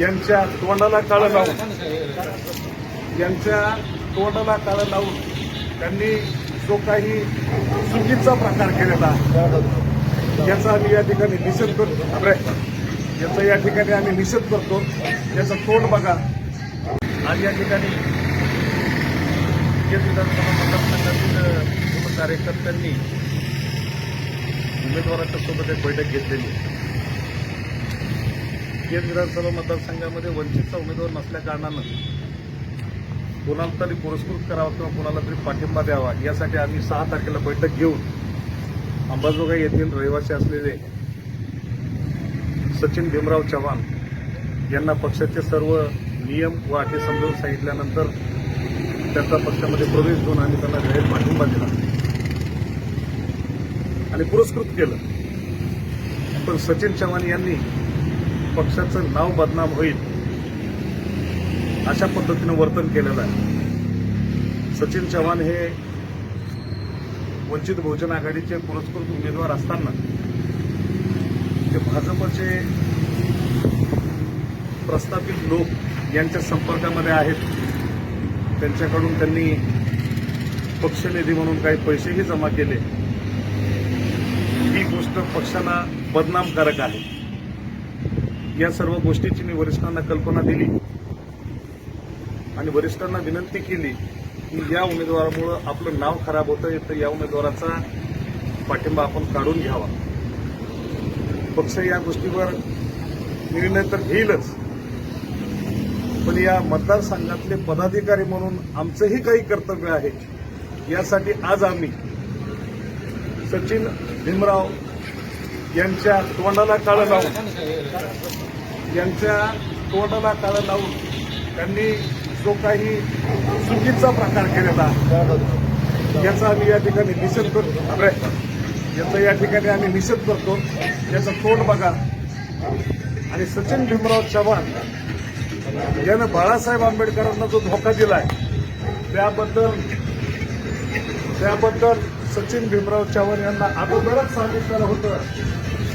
यांच्या तोंडाला काळं लावून. यांच्या तोंडाला काळं लावून त्यांनी जो काही चुकीचा प्रकार केलेला याचा आम्ही या ठिकाणी निषेध करतो. अरे, याचा या ठिकाणी आम्ही निषेध करतो. याचं तोंड बघा. आणि या ठिकाणी विधानसभा मतदारसंघातील कार्यकर्त्यांनी उमेदवाराच्या सोबत एक बैठक घेतलेली आहे. केज विधानसभा मतदारसंघामध्ये वंचितचा उमेदवार नसल्या कारणानं कोणाला तरी पुरस्कृत करावा किंवा कोणाला तरी पाठिंबा द्यावा यासाठी आम्ही सहा तारखेला बैठक घेऊन अंबाजोगाई येथील रहिवासी असलेले सचिन भीमराव चव्हाण यांना पक्षाचे सर्व नियम व अटी समजावून सांगितल्यानंतर त्यांचा पक्षामध्ये प्रवेश घेऊन आम्ही त्यांना जाहीर पाठिंबा दिला आणि पुरस्कृत केलं. पण सचिन चव्हाण यांनी पक्षाचं नाव बदनाम होईल अशा पद्धतीनं वर्तन केलेलं आहे. सचिन चव्हाण हे वंचित बहुजन आघाडीचे पुरस्कृत उमेदवार असताना ते भाजपचे प्रस्थापित लोक यांच्या संपर्कामध्ये आहेत. त्यांच्याकडून त्यांनी पक्षनिधी म्हणून काही पैसेही जमा केले. ही गोष्ट पक्षाला बदनामकारक आहे. या सर्व गोष्टीची मी वरिष्ठांना कल्पना दिली आणि वरिष्ठांना विनंती केली की या उमेदवारामुळं आपलं नाव खराब होतं तर या उमेदवाराचा पाठिंबा आपण काढून घ्यावा. पक्ष या गोष्टीवर निर्णय तर घेईलच. पण या मतदारसंघातले पदाधिकारी म्हणून आमचंही काही कर्तव्य आहे. यासाठी आज आम्ही सचिन भीमराव यांच्या तोंडाला काळं लावून. यांच्या तोंडाला काळं लावून त्यांनी जो काही चुकीचा प्रकार केलेला याचा आम्ही या ठिकाणी निषेध करतो. अरे, याचा या ठिकाणी आम्ही निषेध करतो. याचं तोंड बघा. आणि सचिन भीमराव चव्हाण यानं बाळासाहेब आंबेडकरांना जो धोका दिलाय त्याबद्दल त्याबद्दल सचिन भीमराव चव्हाण यांना अगोदरच सांगितलेलं होतं.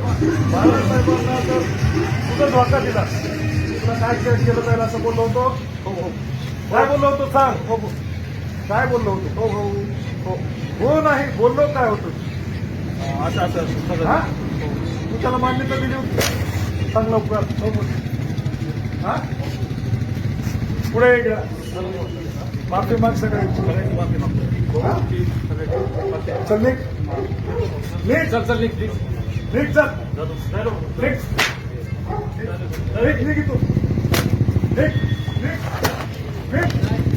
बाळासाहेबांना तर तुझं धोका दिला तुला काय केलं जाईल असं बोललो होतो हो हो काय बोललो होतो सांग हो हो काय बोललो होतो हो हो हो हो नाही बोललो काय होतं असं असं हा तू त्याला मान्यता दिली होती सांग लवकर हो बोल हा पुढे ये इकडं. माफी माग सगळे माफी मागतो चल निघ. निघ. चल चल निघ निघ. चल. निघ निघ निघ तू. निघ निघ निघ.